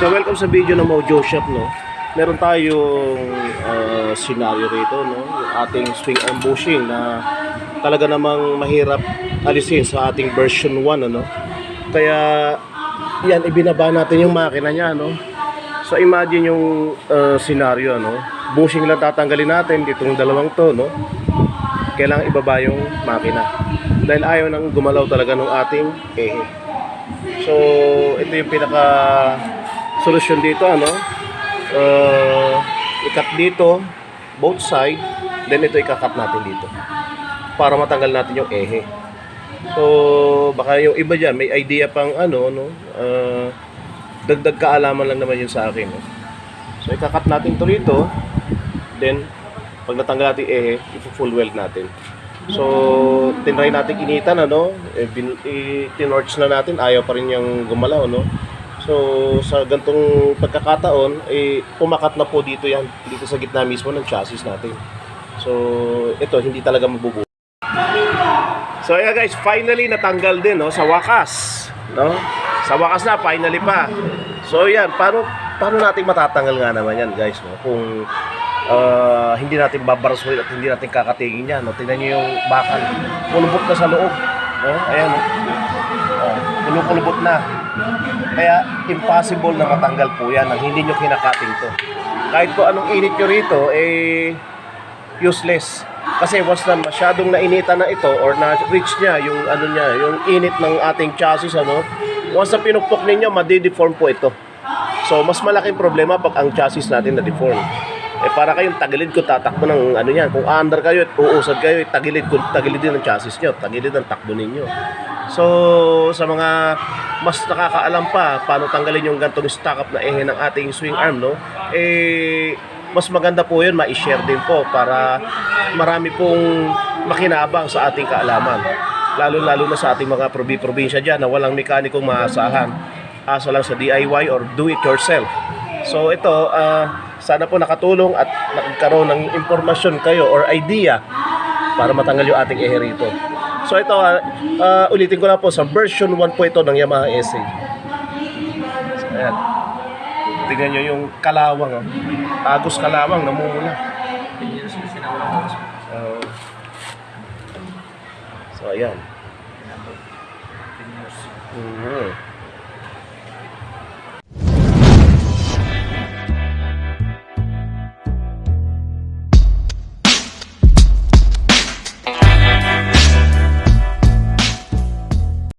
So welcome sa video ng Mojo Shop no. Meron tayong uh, scenario rito no, yung ating swing arm bushing na talaga namang mahirap alisin sa ating version 1 ano. Kaya yan ibinaba natin yung makina niya no. So imagine yung uh, scenario ano, bushing lang tatanggalin natin ditong dalawang to no. Kailangan ibaba yung makina. Dahil ayaw nang gumalaw talaga ng ating ehe. So, ito yung pinaka solusyon dito, ano? Uh, ikat dito, both side, then ito ikakat natin dito. Para matanggal natin yung ehe. So, baka yung iba dyan, may idea pang ano, no? Uh, dagdag kaalaman lang naman yun sa akin. No? So, ikakat natin to rito, then, pag natanggal natin ehe, ipo-full weld natin. So, tinry natin initan, ano, eh, bin, i, tinorch na natin, ayaw pa rin yung gumalaw, no. So, sa gantong pagkakataon, eh, pumakat na po dito yan, dito sa gitna mismo ng chassis natin. So, ito, hindi talaga mabubuo. So, ayan guys, finally natanggal din, no, sa wakas, no. Sa wakas na, finally pa. So, yan, paano, paano natin matatanggal nga naman yan, guys, no, kung uh, hindi natin babarasuhin at hindi natin kakatingin yan. No? Tingnan nyo yung bakal. Kulubot na sa loob. No? Ayan. No? Kulukulubot na. Kaya impossible na matanggal po yan nang hindi nyo kinakating to. Kahit ko anong init nyo rito, eh, useless. Kasi once na masyadong nainitan na ito or na-reach niya yung ano niya, yung init ng ating chassis ano, once na pinukpok ninyo, madi-deform po ito. So, mas malaking problema pag ang chassis natin na-deform eh para kayong tagilid ko tatakbo ng ano yan. Kung under kayo at uusad kayo, eh, tagilid ko tagilid din ang chassis nyo, tagilid ang takbo ninyo. So, sa mga mas nakakaalam pa paano tanggalin yung gantong stock up na ehe ng ating swing arm, no? Eh, mas maganda po yun, ma-share din po para marami pong makinabang sa ating kaalaman. Lalo-lalo na sa ating mga probi-probinsya dyan na walang mekanikong maasahan. Asa lang sa DIY or do it yourself. So ito, uh, sana po nakatulong at nagkaroon ng impormasyon kayo or idea para matanggal yung ating ehe rito. So ito, uh, uh, ulitin ko lang po, sa version 1 po ito ng Yamaha SA. So, ayan. Tingnan nyo yung kalawang. Oh. Agos kalawang, namumula. So, so ayan. Mhm.